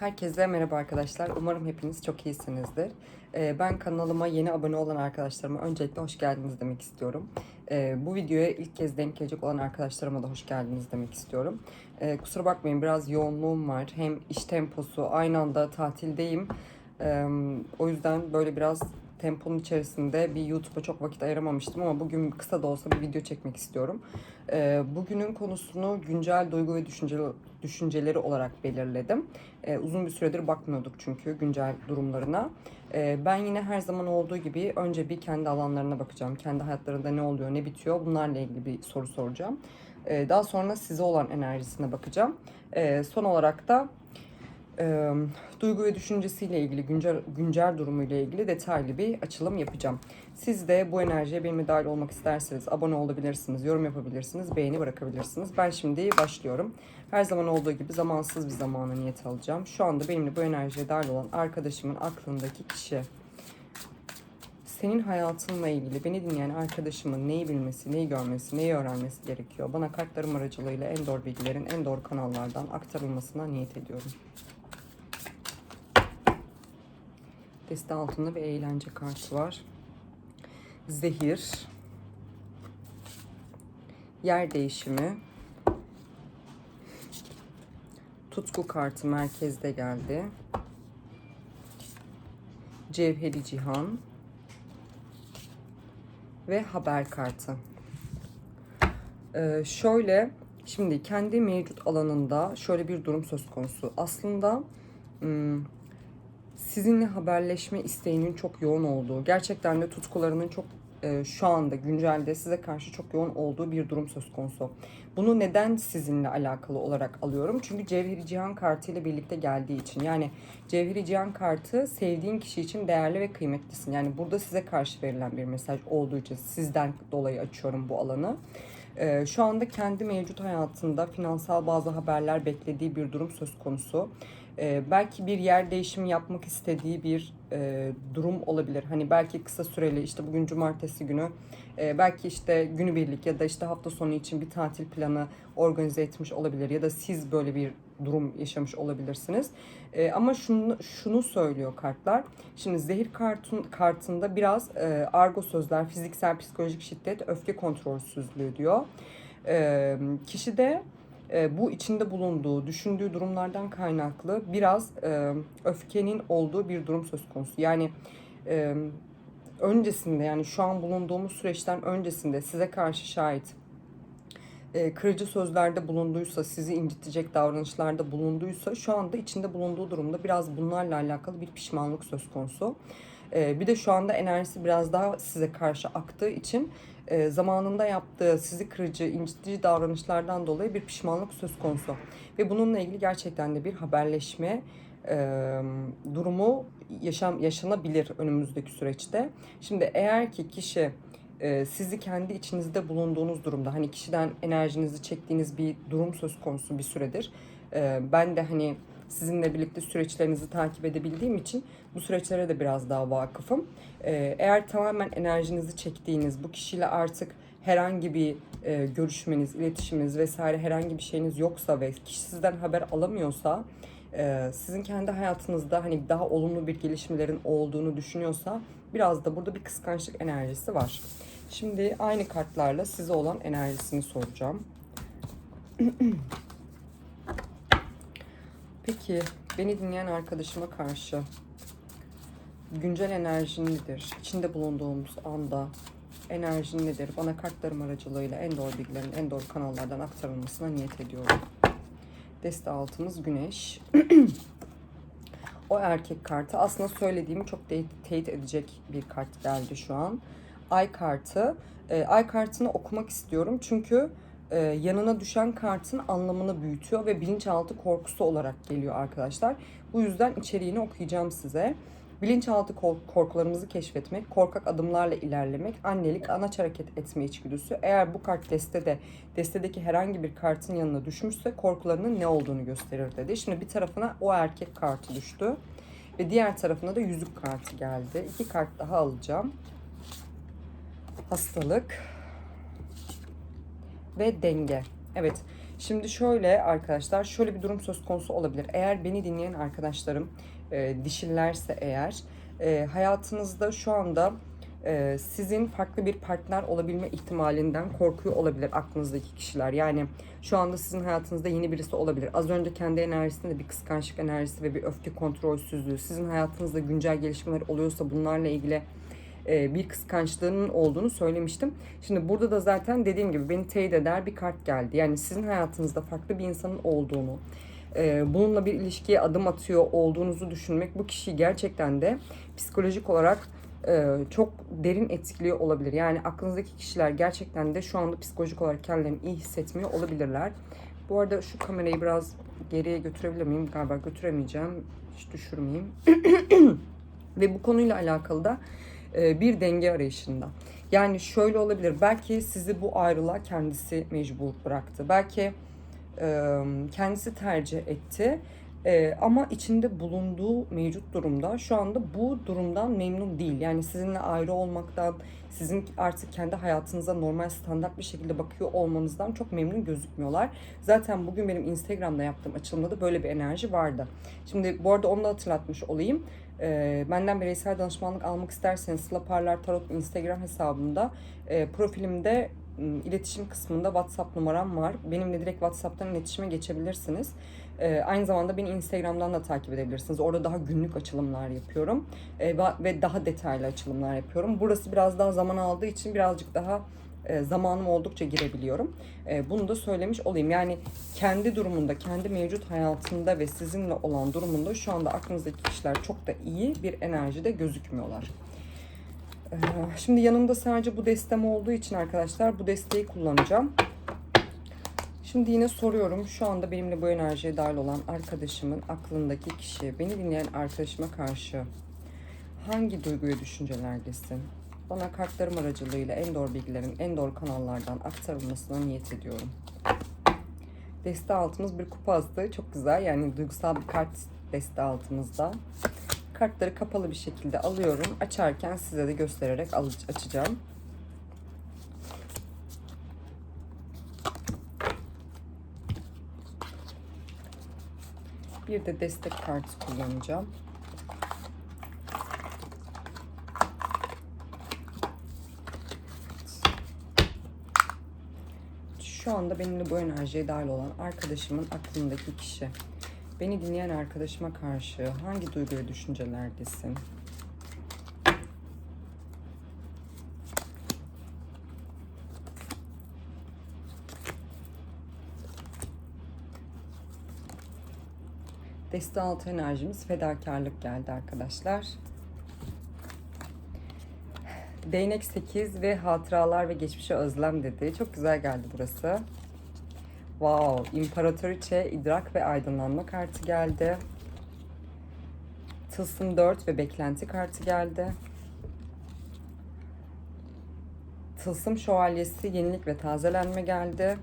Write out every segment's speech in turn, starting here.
Herkese merhaba arkadaşlar. Umarım hepiniz çok iyisinizdir. Ee, Ben kanalıma yeni abone olan arkadaşlarıma öncelikle hoş geldiniz demek istiyorum. Ee, Bu videoya ilk kez denk gelecek olan arkadaşlarıma da hoş geldiniz demek istiyorum. Ee, Kusura bakmayın biraz yoğunluğum var. Hem iş temposu aynı anda tatildeyim. O yüzden böyle biraz temponun içerisinde bir YouTube'a çok vakit ayıramamıştım ama bugün kısa da olsa bir video çekmek istiyorum. Ee, Bugünün konusunu güncel duygu ve düşünce, düşünceleri olarak belirledim. Ee, uzun bir süredir bakmıyorduk çünkü güncel durumlarına. Ee, ben yine her zaman olduğu gibi önce bir kendi alanlarına bakacağım. Kendi hayatlarında ne oluyor, ne bitiyor bunlarla ilgili bir soru soracağım. Ee, daha sonra size olan enerjisine bakacağım. Ee, son olarak da e, duygu ve düşüncesiyle ilgili, güncel, güncel durumuyla ilgili detaylı bir açılım yapacağım. Siz de bu enerjiye benimle dahil olmak isterseniz abone olabilirsiniz, yorum yapabilirsiniz, beğeni bırakabilirsiniz. Ben şimdi başlıyorum. Her zaman olduğu gibi zamansız bir zamana niyet alacağım. Şu anda benimle bu enerjiye dahil olan arkadaşımın aklındaki kişi. Senin hayatınla ilgili beni dinleyen arkadaşımın neyi bilmesi, neyi görmesi, neyi öğrenmesi gerekiyor? Bana kartlarım aracılığıyla en doğru bilgilerin en doğru kanallardan aktarılmasına niyet ediyorum. Deste altında bir eğlence kartı var. Zehir. Yer değişimi. Tutku kartı merkezde geldi. Cevheri Cihan. Ve haber kartı. Ee, şöyle, şimdi kendi mevcut alanında şöyle bir durum söz konusu. Aslında hmm, sizinle haberleşme isteğinin çok yoğun olduğu, gerçekten de tutkularının çok e, şu anda güncelde size karşı çok yoğun olduğu bir durum söz konusu. Bunu neden sizinle alakalı olarak alıyorum? Çünkü Cevheri Cihan kartı ile birlikte geldiği için. Yani Cevheri Cihan kartı sevdiğin kişi için değerli ve kıymetlisin. Yani burada size karşı verilen bir mesaj olduğu için sizden dolayı açıyorum bu alanı. Ee, şu anda kendi mevcut hayatında finansal bazı haberler beklediği bir durum söz konusu. Ee, belki bir yer değişimi yapmak istediği bir e, durum olabilir. Hani belki kısa süreli işte bugün cumartesi günü e, belki işte günübirlik ya da işte hafta sonu için bir tatil planı organize etmiş olabilir ya da siz böyle bir durum yaşamış olabilirsiniz. E, ama şunu şunu söylüyor kartlar. Şimdi zehir kartın kartında biraz e, argo sözler, fiziksel psikolojik şiddet, öfke kontrolsüzlüğü diyor. E, kişi de e, bu içinde bulunduğu, düşündüğü durumlardan kaynaklı biraz e, öfkenin olduğu bir durum söz konusu. Yani e, öncesinde yani şu an bulunduğumuz süreçten öncesinde size karşı şahit kırıcı sözlerde bulunduysa, sizi incitecek davranışlarda bulunduysa şu anda içinde bulunduğu durumda biraz bunlarla alakalı bir pişmanlık söz konusu. Bir de şu anda enerjisi biraz daha size karşı aktığı için e, zamanında yaptığı sizi kırıcı, incitici davranışlardan dolayı bir pişmanlık söz konusu. Ve bununla ilgili gerçekten de bir haberleşme e, durumu yaşam yaşanabilir önümüzdeki süreçte. Şimdi eğer ki kişi e, sizi kendi içinizde bulunduğunuz durumda hani kişiden enerjinizi çektiğiniz bir durum söz konusu bir süredir. E, ben de hani sizinle birlikte süreçlerinizi takip edebildiğim için bu süreçlere de biraz daha vakıfım. E, eğer tamamen enerjinizi çektiğiniz bu kişiyle artık herhangi bir e, görüşmeniz, iletişiminiz vesaire herhangi bir şeyiniz yoksa ve kişi sizden haber alamıyorsa e, sizin kendi hayatınızda hani daha olumlu bir gelişmelerin olduğunu düşünüyorsa biraz da burada bir kıskançlık enerjisi var. Şimdi aynı kartlarla size olan enerjisini soracağım. Peki beni dinleyen arkadaşıma karşı güncel enerjin nedir? İçinde bulunduğumuz anda enerjin nedir? Bana kartlarım aracılığıyla en doğru bilgilerin en doğru kanallardan aktarılmasına niyet ediyorum. Deste altımız güneş. o erkek kartı aslında söylediğimi çok teyit, edecek bir kart geldi şu an. Ay kartı. E, ay kartını okumak istiyorum çünkü e, yanına düşen kartın anlamını büyütüyor ve bilinçaltı korkusu olarak geliyor arkadaşlar. Bu yüzden içeriğini okuyacağım size. Bilinçaltı kork- korkularımızı keşfetmek, korkak adımlarla ilerlemek, annelik, anaç hareket etme içgüdüsü. Eğer bu kart destede, destedeki herhangi bir kartın yanına düşmüşse korkularının ne olduğunu gösterir dedi. Şimdi bir tarafına o erkek kartı düştü ve diğer tarafına da yüzük kartı geldi. İki kart daha alacağım. Hastalık ve denge. Evet. Şimdi şöyle arkadaşlar şöyle bir durum söz konusu olabilir. Eğer beni dinleyen arkadaşlarım e, dişillerse eğer e, hayatınızda şu anda e, sizin farklı bir partner olabilme ihtimalinden korkuyor olabilir aklınızdaki kişiler. Yani şu anda sizin hayatınızda yeni birisi olabilir. Az önce kendi enerjisinde bir kıskançlık enerjisi ve bir öfke kontrolsüzlüğü. Sizin hayatınızda güncel gelişmeler oluyorsa bunlarla ilgili e, bir kıskançlığının olduğunu söylemiştim. Şimdi burada da zaten dediğim gibi beni teyit eder bir kart geldi. Yani sizin hayatınızda farklı bir insanın olduğunu, e, bununla bir ilişkiye adım atıyor olduğunuzu düşünmek bu kişiyi gerçekten de psikolojik olarak e, çok derin etkiliyor olabilir. Yani aklınızdaki kişiler gerçekten de şu anda psikolojik olarak kendilerini iyi hissetmiyor olabilirler. Bu arada şu kamerayı biraz geriye götürebilir miyim? Galiba götüremeyeceğim. Hiç düşürmeyeyim. Ve bu konuyla alakalı da bir denge arayışında. Yani şöyle olabilir. Belki sizi bu ayrılığa kendisi mecbur bıraktı. Belki e, kendisi tercih etti. E, ama içinde bulunduğu mevcut durumda şu anda bu durumdan memnun değil. Yani sizinle ayrı olmaktan, sizin artık kendi hayatınıza normal standart bir şekilde bakıyor olmanızdan çok memnun gözükmüyorlar. Zaten bugün benim Instagram'da yaptığım açılımda da böyle bir enerji vardı. Şimdi bu arada onu da hatırlatmış olayım. E, benden bireysel danışmanlık almak isterseniz Sıla Parlar Tarot Instagram hesabımda e, profilimde iletişim kısmında WhatsApp numaram var. Benimle direkt WhatsApp'tan iletişime geçebilirsiniz. Ee, aynı zamanda beni Instagram'dan da takip edebilirsiniz. Orada daha günlük açılımlar yapıyorum ee, ve daha detaylı açılımlar yapıyorum. Burası biraz daha zaman aldığı için birazcık daha e, zamanım oldukça girebiliyorum. E, bunu da söylemiş olayım. Yani kendi durumunda, kendi mevcut hayatında ve sizinle olan durumunda şu anda aklınızdaki kişiler çok da iyi bir enerjide gözükmüyorlar. E, şimdi yanımda sadece bu destem olduğu için arkadaşlar bu desteği kullanacağım. Şimdi yine soruyorum. Şu anda benimle bu enerjiye dahil olan arkadaşımın aklındaki kişi, beni dinleyen arkadaşıma karşı hangi duygu ve düşüncelerdesin? Bana kartlarım aracılığıyla en doğru bilgilerin en doğru kanallardan aktarılmasına niyet ediyorum. Deste altımız bir kupa astı. Çok güzel. Yani duygusal bir kart deste altımızda. Kartları kapalı bir şekilde alıyorum. Açarken size de göstererek açacağım. Bir de destek kartı kullanacağım. Şu anda benimle bu enerjiye dahil olan arkadaşımın aklındaki kişi. Beni dinleyen arkadaşıma karşı hangi duygu ve düşüncelerdesin? Deste altı enerjimiz fedakarlık geldi arkadaşlar. Değnek 8 ve hatıralar ve geçmişe özlem dedi. Çok güzel geldi burası. Wow, İmparatoriçe, idrak ve aydınlanma kartı geldi. Tılsım 4 ve beklenti kartı geldi. Tılsım şövalyesi, yenilik ve tazelenme geldi.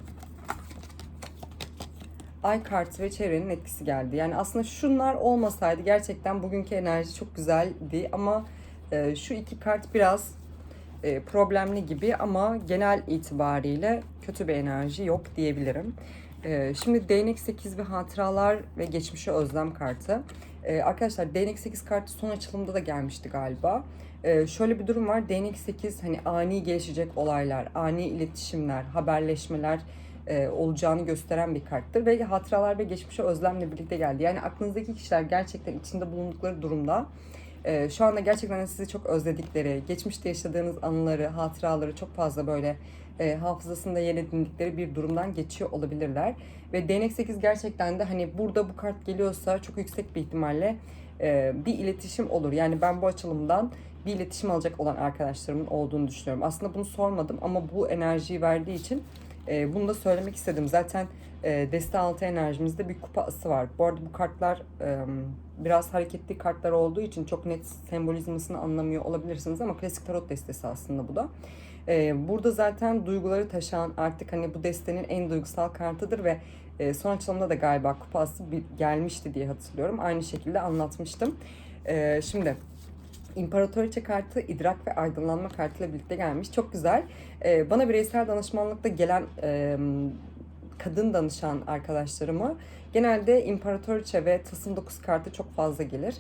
Ay kartı ve çevrenin etkisi geldi. Yani aslında şunlar olmasaydı gerçekten bugünkü enerji çok güzeldi ama e, şu iki kart biraz problemli gibi ama genel itibariyle kötü bir enerji yok diyebilirim. E, şimdi değnek 8 ve hatıralar ve geçmişe özlem kartı. E, arkadaşlar değnek 8 kartı son açılımda da gelmişti galiba. Şöyle bir durum var. Değnek 8 hani ani gelişecek olaylar, ani iletişimler, haberleşmeler olacağını gösteren bir karttır ve hatıralar ve geçmişe özlemle birlikte geldi. Yani aklınızdaki kişiler gerçekten içinde bulundukları durumda e, şu anda gerçekten sizi çok özledikleri, geçmişte yaşadığınız anıları, hatıraları çok fazla böyle e, hafızasında yer edindikleri bir durumdan geçiyor olabilirler. Ve değnek 8 gerçekten de hani burada bu kart geliyorsa çok yüksek bir ihtimalle e, bir iletişim olur. Yani ben bu açılımdan bir iletişim alacak olan arkadaşlarımın olduğunu düşünüyorum. Aslında bunu sormadım ama bu enerjiyi verdiği için e, bunu da söylemek istedim. Zaten e, deste altı enerjimizde bir kupa ısı var. Bu arada bu kartlar e, biraz hareketli kartlar olduğu için çok net sembolizmasını anlamıyor olabilirsiniz ama klasik tarot destesi aslında bu da. E, burada zaten duyguları taşıyan artık hani bu destenin en duygusal kartıdır ve e, son açılımda da galiba kupa ısı bir, gelmişti diye hatırlıyorum. Aynı şekilde anlatmıştım. E, şimdi İmparatoriçe kartı idrak ve aydınlanma kartıyla birlikte gelmiş. Çok güzel. Ee, bana bireysel danışmanlıkta gelen e, kadın danışan arkadaşlarıma genelde İmparatoriçe ve Tılsım 9 kartı çok fazla gelir.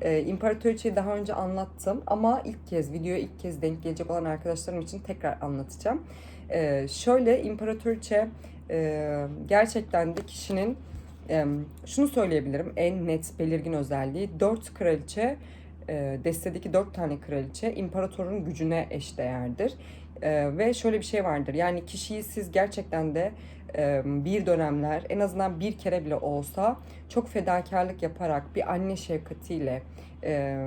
E, İmparatoriçe'yi daha önce anlattım ama ilk kez, videoya ilk kez denk gelecek olan arkadaşlarım için tekrar anlatacağım. E, şöyle İmparatoriçe e, gerçekten de kişinin e, şunu söyleyebilirim en net belirgin özelliği dört kraliçe e, destedeki dört tane kraliçe imparatorun gücüne eşdeğerdir. E, ve şöyle bir şey vardır yani kişiyi siz gerçekten de e, bir dönemler en azından bir kere bile olsa çok fedakarlık yaparak bir anne şefkatiyle e,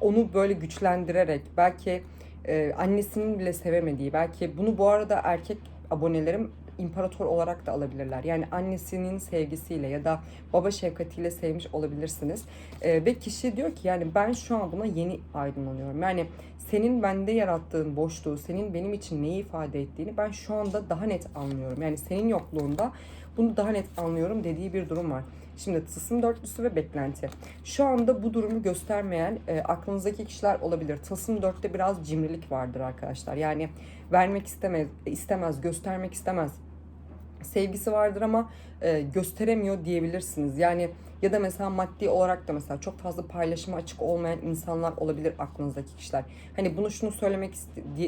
onu böyle güçlendirerek belki e, annesinin bile sevemediği belki bunu bu arada erkek abonelerim imparator olarak da alabilirler. Yani annesinin sevgisiyle ya da baba şefkatiyle sevmiş olabilirsiniz. Ee, ve kişi diyor ki yani ben şu an buna yeni aydınlanıyorum. Yani senin bende yarattığın boşluğu, senin benim için neyi ifade ettiğini ben şu anda daha net anlıyorum. Yani senin yokluğunda bunu daha net anlıyorum dediği bir durum var. Şimdi tılsım dörtlüsü ve beklenti. Şu anda bu durumu göstermeyen e, aklınızdaki kişiler olabilir. Tılsım dörtte biraz cimrilik vardır arkadaşlar. Yani vermek istemez, istemez, göstermek istemez sevgisi vardır ama e, gösteremiyor diyebilirsiniz. Yani ya da mesela maddi olarak da mesela çok fazla paylaşıma açık olmayan insanlar olabilir aklınızdaki kişiler. Hani bunu şunu söylemek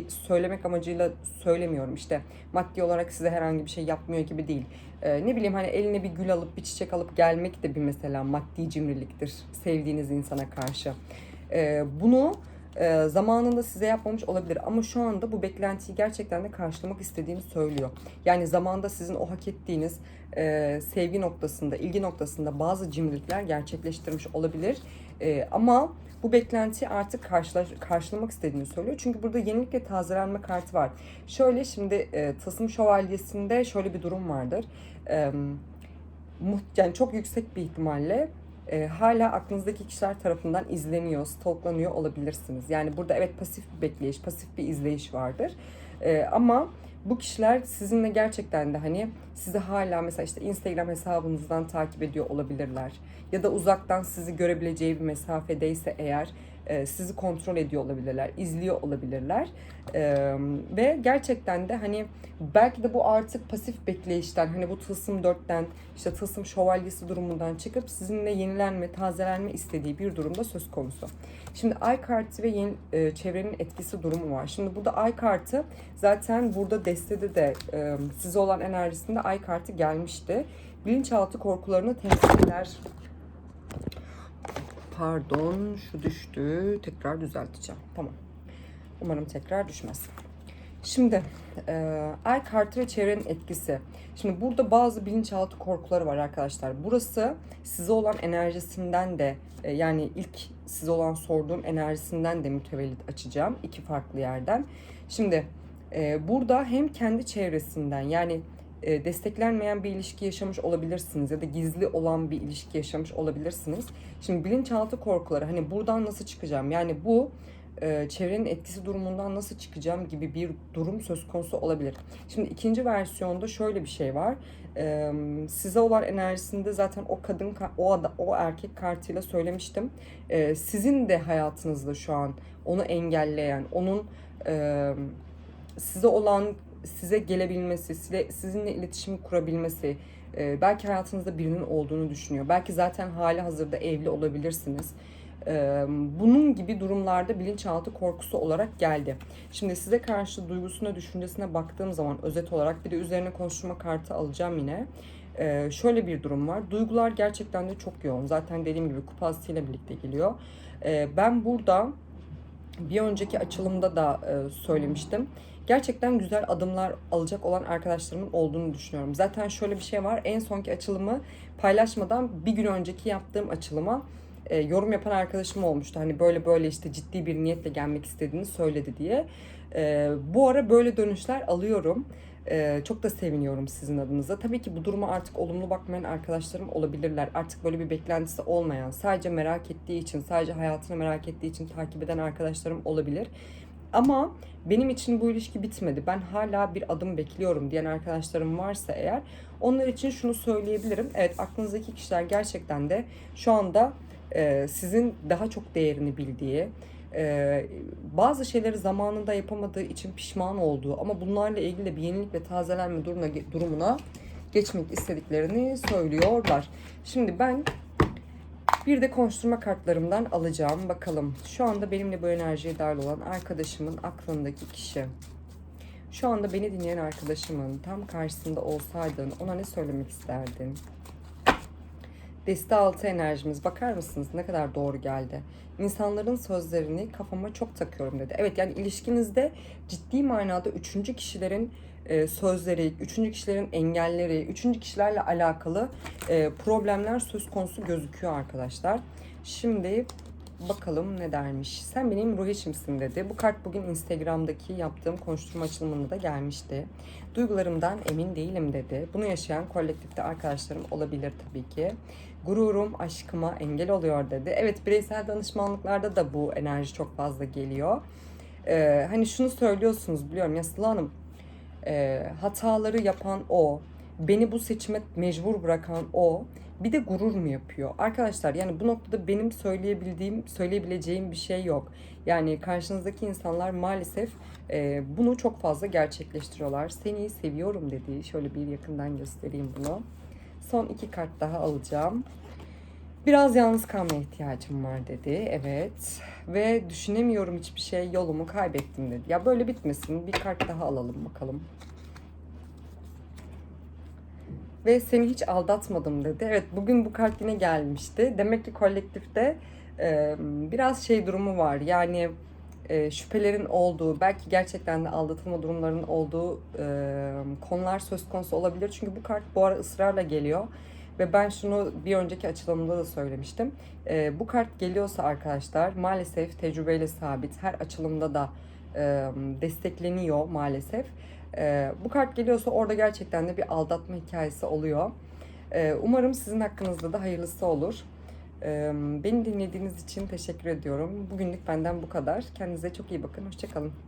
söylemek amacıyla söylemiyorum. İşte maddi olarak size herhangi bir şey yapmıyor gibi değil. E, ne bileyim hani eline bir gül alıp bir çiçek alıp gelmek de bir mesela maddi cimriliktir sevdiğiniz insana karşı. E, bunu e, zamanında size yapmamış olabilir ama şu anda bu beklentiyi gerçekten de karşılamak istediğini söylüyor. Yani zamanda sizin o hak ettiğiniz e, sevgi noktasında, ilgi noktasında bazı cimrilikler gerçekleştirmiş olabilir. E, ama bu beklenti artık karşıla, karşılamak istediğini söylüyor. Çünkü burada yenilik ve tazelenme kartı var. Şöyle şimdi e, Tasım Şövalyesi'nde şöyle bir durum vardır. E, yani çok yüksek bir ihtimalle e, hala aklınızdaki kişiler tarafından izleniyor, stalklanıyor olabilirsiniz. Yani burada evet pasif bir bekleyiş, pasif bir izleyiş vardır. E, ama bu kişiler sizinle gerçekten de hani sizi hala mesela işte Instagram hesabınızdan takip ediyor olabilirler. Ya da uzaktan sizi görebileceği bir mesafedeyse eğer e, sizi kontrol ediyor olabilirler, izliyor olabilirler. E, ve gerçekten de hani belki de bu artık pasif bekleyişten hani bu tılsım dörtten işte tılsım şövalyesi durumundan çıkıp sizinle yenilenme, tazelenme istediği bir durumda söz konusu. Şimdi ay kartı ve yeni, e, çevrenin etkisi durumu var. Şimdi burada ay kartı zaten burada destede de e, size olan enerjisinde ay kartı gelmişti. Bilinçaltı korkularını temsil eder Pardon şu düştü. Tekrar düzelteceğim. Tamam. Umarım tekrar düşmez. Şimdi e, ay kartı ve çevrenin etkisi. Şimdi burada bazı bilinçaltı korkuları var arkadaşlar. Burası size olan enerjisinden de e, yani ilk size olan sorduğum enerjisinden de mütevellit açacağım. iki farklı yerden. Şimdi e, burada hem kendi çevresinden yani e, desteklenmeyen bir ilişki yaşamış olabilirsiniz ya da gizli olan bir ilişki yaşamış olabilirsiniz. Şimdi bilinçaltı korkuları hani buradan nasıl çıkacağım? Yani bu e, çevrenin etkisi durumundan nasıl çıkacağım gibi bir durum söz konusu olabilir. Şimdi ikinci versiyonda şöyle bir şey var. E, size olan enerjisinde zaten o kadın o ada, o erkek kartıyla söylemiştim. Sizin de hayatınızda şu an onu engelleyen, onun size olan size gelebilmesi, size, sizinle iletişim kurabilmesi, e, belki hayatınızda birinin olduğunu düşünüyor. Belki zaten hali hazırda evli olabilirsiniz. E, bunun gibi durumlarda bilinçaltı korkusu olarak geldi. Şimdi size karşı duygusuna, düşüncesine baktığım zaman özet olarak bir de üzerine konuşma kartı alacağım yine. E, şöyle bir durum var. Duygular gerçekten de çok yoğun. Zaten dediğim gibi kupasıyla birlikte geliyor. E, ben burada bir önceki açılımda da e, söylemiştim gerçekten güzel adımlar alacak olan arkadaşlarımın olduğunu düşünüyorum. Zaten şöyle bir şey var. En sonki açılımı paylaşmadan bir gün önceki yaptığım açılıma e, yorum yapan arkadaşım olmuştu. Hani böyle böyle işte ciddi bir niyetle gelmek istediğini söyledi diye. E, bu ara böyle dönüşler alıyorum. Ee, çok da seviniyorum sizin adınıza. Tabii ki bu duruma artık olumlu bakmayan arkadaşlarım olabilirler. Artık böyle bir beklentisi olmayan, sadece merak ettiği için, sadece hayatını merak ettiği için takip eden arkadaşlarım olabilir. Ama benim için bu ilişki bitmedi. Ben hala bir adım bekliyorum diyen arkadaşlarım varsa eğer onlar için şunu söyleyebilirim. Evet aklınızdaki kişiler gerçekten de şu anda e, sizin daha çok değerini bildiği, e, bazı şeyleri zamanında yapamadığı için pişman olduğu ama bunlarla ilgili de bir yenilik ve tazelenme durumuna, durumuna geçmek istediklerini söylüyorlar. Şimdi ben bir de konuşturma kartlarımdan alacağım. Bakalım şu anda benimle bu enerjiye dahil olan arkadaşımın aklındaki kişi. Şu anda beni dinleyen arkadaşımın tam karşısında olsaydın ona ne söylemek isterdin? Deste altı enerjimiz bakar mısınız ne kadar doğru geldi. İnsanların sözlerini kafama çok takıyorum dedi. Evet yani ilişkinizde ciddi manada üçüncü kişilerin e, sözleri, üçüncü kişilerin engelleri, üçüncü kişilerle alakalı e, problemler söz konusu gözüküyor arkadaşlar. Şimdi bakalım ne dermiş. Sen benim ruh eşimsin dedi. Bu kart bugün Instagram'daki yaptığım konuşturma açılımında da gelmişti. Duygularımdan emin değilim dedi. Bunu yaşayan kolektifte arkadaşlarım olabilir tabii ki. Gururum aşkıma engel oluyor dedi. Evet bireysel danışmanlıklarda da bu enerji çok fazla geliyor. Ee, hani şunu söylüyorsunuz biliyorum ya Sıla Hanım e, hataları yapan o, beni bu seçime mecbur bırakan o, bir de gurur mu yapıyor? Arkadaşlar yani bu noktada benim söyleyebildiğim, söyleyebileceğim bir şey yok. Yani karşınızdaki insanlar maalesef e, bunu çok fazla gerçekleştiriyorlar. Seni seviyorum dedi. Şöyle bir yakından göstereyim bunu. Son iki kart daha alacağım. Biraz yalnız kalmaya ihtiyacım var dedi. Evet. Ve düşünemiyorum hiçbir şey. Yolumu kaybettim dedi. Ya böyle bitmesin. Bir kart daha alalım bakalım. Ve seni hiç aldatmadım dedi. Evet bugün bu kart yine gelmişti. Demek ki kolektifte e, biraz şey durumu var. Yani e, şüphelerin olduğu, belki gerçekten de aldatılma durumlarının olduğu e, konular söz konusu olabilir. Çünkü bu kart bu ara ısrarla geliyor. Ve ben şunu bir önceki açılımda da söylemiştim. E, bu kart geliyorsa arkadaşlar maalesef tecrübeyle sabit. Her açılımda da e, destekleniyor maalesef. E, bu kart geliyorsa orada gerçekten de bir aldatma hikayesi oluyor. E, umarım sizin hakkınızda da hayırlısı olur. E, beni dinlediğiniz için teşekkür ediyorum. Bugünlük benden bu kadar. Kendinize çok iyi bakın. Hoşçakalın.